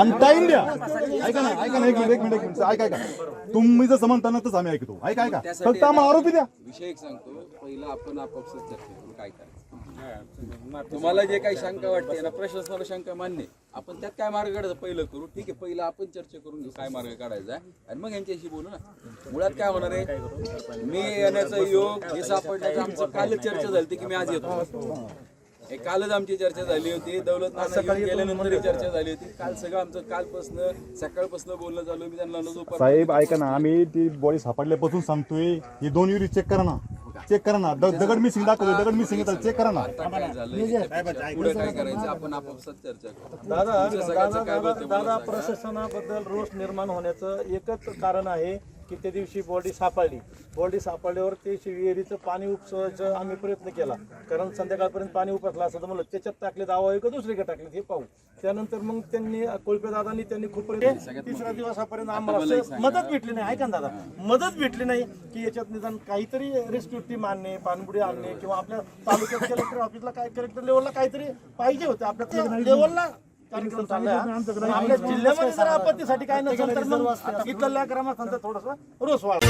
आणि टाइम द्या ऐका ना ऐका ना एक मिनिट एक मिनिट एक मिनिट. ऐका ऐका. तुम्ही जसं म्हणता ना तसं आम्ही ऐकतो. ऐका ऐका. फक्त आम्हाला आरोपी द्या. विषय एक सांगतो. पहिला आपण आपापसात चर्चा करू. काय करायचं? तुम्हाला जे काही शंका वाटते ना प्रशासनाला शंका मान्य. आपण त्यात काय मार्ग काढायचा? पहिलं करू. ठीक आहे पहिलं आपण चर्चा करून घेऊ काय मार्ग काढायचा. आणि मग यांच्याशी बोलू ना. मुळात काय होणार आहे? मी येण्याचा योग हे सापडण्याचं आमचं कालच चर्चा झाली की मी आज येतो. हे कालच आमची चर्चा झाली होती. दौलत नाना येऊन गेल्यानंतर चर्चा झाली होती. काल सगळं आमचं कालपासनं सकाळपासनं बोलणं चालू. मी त्यांना साहेब ऐका ना आम्ही ती बॉडी सापडल्यापासून सांगतोय ही दोन युरी चेक करा ना. चेक करा ना. दगड मिसिंग दाखवतो दगड मिसिंग चेक करा ना. पुढे काय करायचं? आपण आपापसात चर्चा करू. दादा दादा सांगा. प्रशासनाबद्दल रोष निर्माण होण्याचं एकच कारण आहे. की त्या दिवशी बॉडी सापडली. बॉडी सापडल्यावर ते विहिरीचं पाणी उपसायचं आम्ही प्रयत्न केला. कारण संध्याकाळपर्यंत पाणी उपसलं असं तर म्हणलं त्याच्यात टाकले दावा का दुसरीकडे टाकले? हे पाहू. त्यानंतर मग त्यांनी कोळपे दादांनी त्यांनी खूप प्रयत्न तिसऱ्या दिवसापर्यंत आम्हाला मदत भेटली नाही. ऐका दादा. मदत भेटली नाही की याच्यात निदान काहीतरी रेस्क्यू टीम आणणे पाणबुडी आणणे किंवा आपल्या तालुक्यात कलेक्टर ऑफिसला काय कलेक्टर लेवलला काहीतरी पाहिजे होते. आपल्या लेवलला आपल्या जिल्ह्यामध्ये जर आपत्तीसाठी काय नसेल तर मग इथल्या ग्रामस्थांचा रोस वाढ.